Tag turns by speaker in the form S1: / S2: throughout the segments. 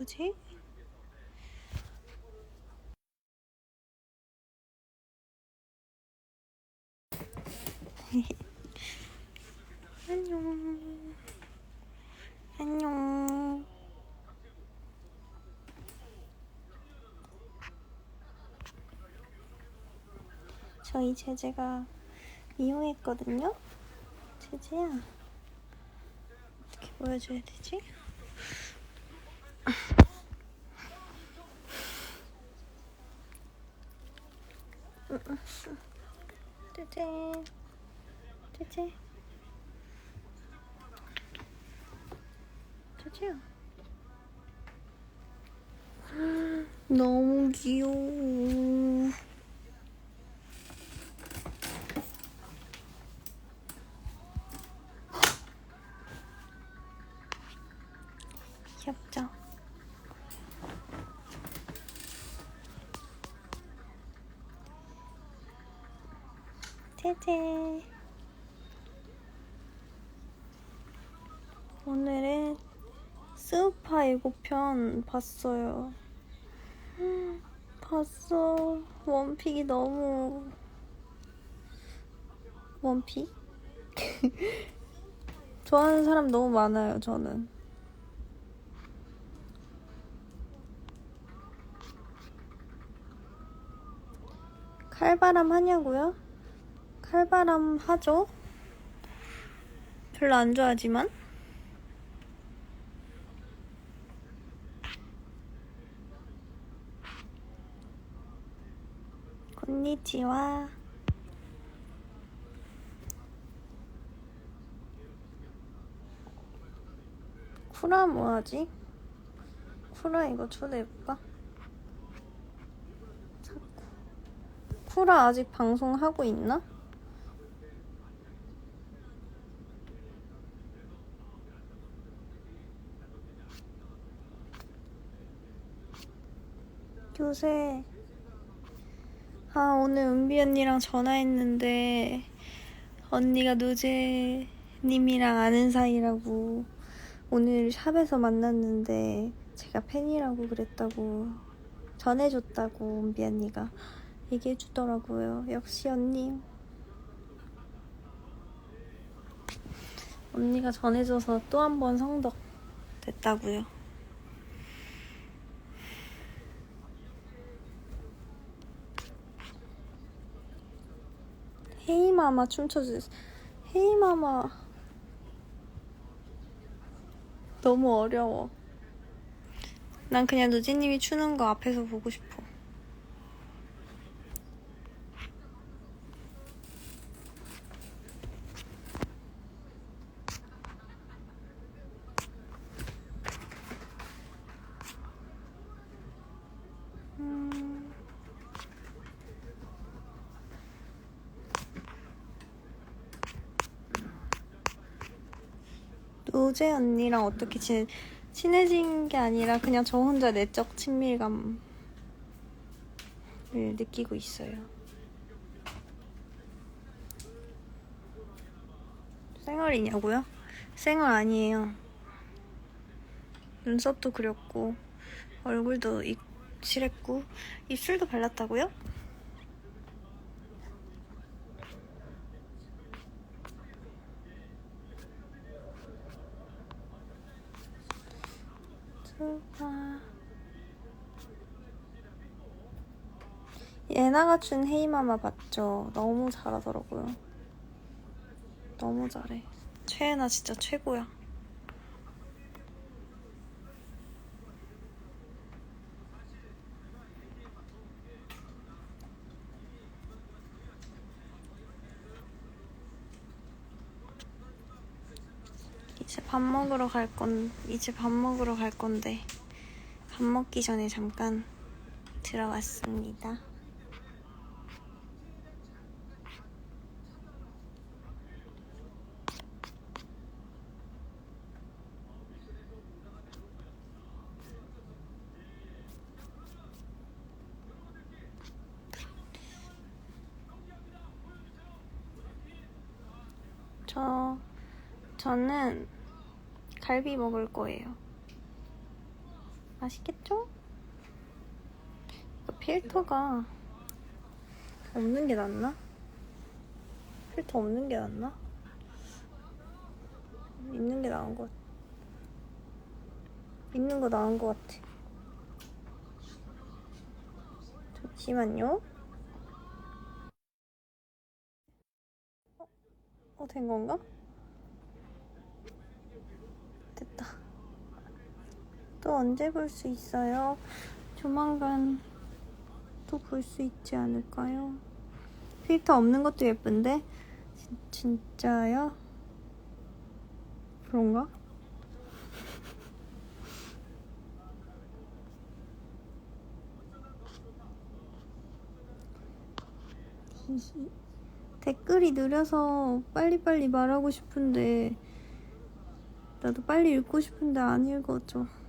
S1: 예쁘지? 안녕. 안녕. 저희 제재가 이용했거든요. 제재야. 어떻게 보여줘야 되지? 제재. 제재. 제재야. 너무 귀여워. 제제 오늘은 스우파 예고편 봤어요 음, 봤어 원픽이 너무 원픽? 좋아하는 사람 너무 많아요 저는 칼바람 하냐고요? 칼바람 하죠? 별로 안 좋아하지만 곤니치와 쿠라 뭐하지? 쿠라 이거 초대해볼까? 쿠라 아직 방송하고 있나? 요새 아 오늘 은비 언니랑 전화했는데 언니가 노제님이랑 아는 사이라고 오늘 샵에서 만났는데 제가 팬이라고 그랬다고 전해줬다고 은비 언니가 얘기해주더라고요. 역시 언니. 언니가 전해줘서 또 한 번 성덕 됐다고요. 헤이마마 춤춰주세요. 헤이마마 너무 어려워. 난 그냥 누지님이 추는 거 앞에서 보고 싶어. 음. 노제 언니랑 어떻게 친, 친해진 게 아니라 그냥 저 혼자 내적 친밀감을 느끼고 있어요. 쌩얼이냐고요? 쌩얼 아니에요. 눈썹도 그렸고 얼굴도 입, 칠했고 입술도 발랐다고요? 좋아. 예나가 춘 헤이마마 봤죠? 너무 잘하더라고요. 너무 잘해. 최애나 진짜 최고야. 이제 밥 먹으러 갈 건, 이제 밥 먹으러 갈 건데, 밥 먹기 전에 잠깐 들어왔습니다. 저, 저는 갈비 먹을 거예요. 맛있겠죠? 이거 필터가 없는 게 낫나? 필터 없는 게 낫나? 있는 게 나은 것 같아. 있는 거 나은 것 같아. 잠시만요. 어, 어, 된 건가? 됐다. 또 언제 볼 수 있어요? 조만간 또 볼 수 있지 않을까요? 필터 없는 것도 예쁜데 진, 진짜요? 그런가? 댓글이 느려서 빨리빨리 말하고 싶은데 나도 빨리 읽고 싶은데 안 읽어져.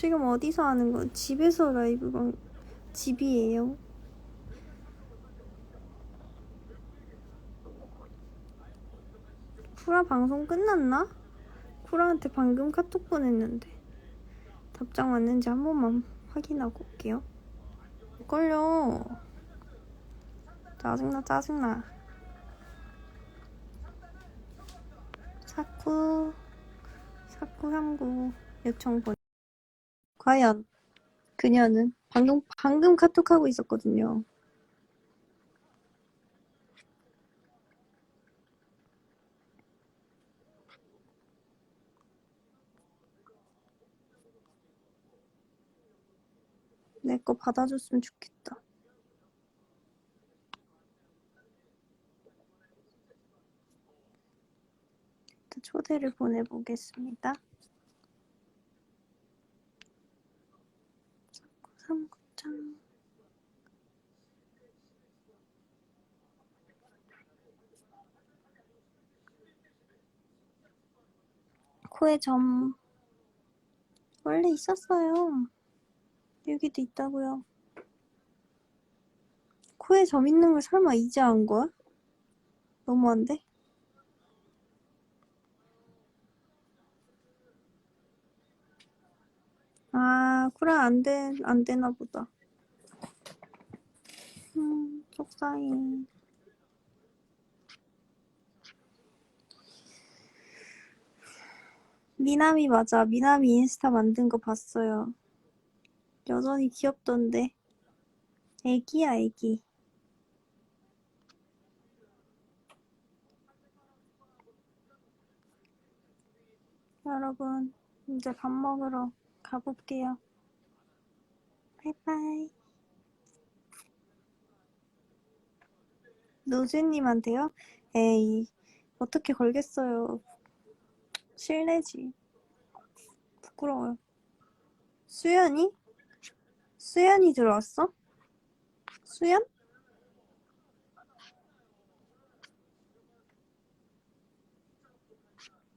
S1: 지금 어디서 하는 거? 집에서 라이브 방 집이에요. 쿠라 방송 끝났나? 쿠라한테 방금 카톡 보냈는데 답장 왔는지 한 번만 확인하고 올게요. 걸려. 짜증나 짜증나. 사쿠 사쿠 삼구 요청 보. 과연 그녀는 방금 방금 카톡하고 있었거든요. 내 거 받아줬으면 좋겠다. 초대를 보내보겠습니다. 39장 코에 점 원래 있었어요. 여기도 있다고요. 코에 점 있는 걸 설마 이제 안 거야? 너무한데? 아, 쿠라 안 돼, 안 되나 보다. 음, 속상해. 미나미 맞아. 미나미 인스타 만든 거 봤어요. 여전히 귀엽던데. 애기야, 애기. 여러분, 이제 밥 먹으러 가볼게요. 바이바이. 노즈님한테요? 에이, 어떻게 걸겠어요. 실례지. 부끄러워요. 수연이? 수연이 들어왔어? 수연?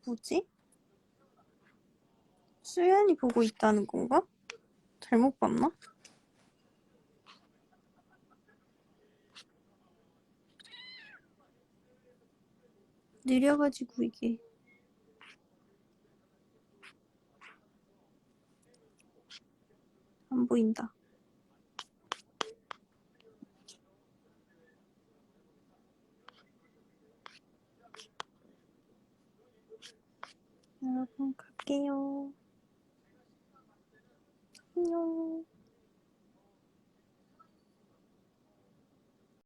S1: 뭐지? 수연이 보고 있다는 건가? 잘못 봤나? 느려가지고 이게 안 보인다. 여러분 갈게요. 안녕.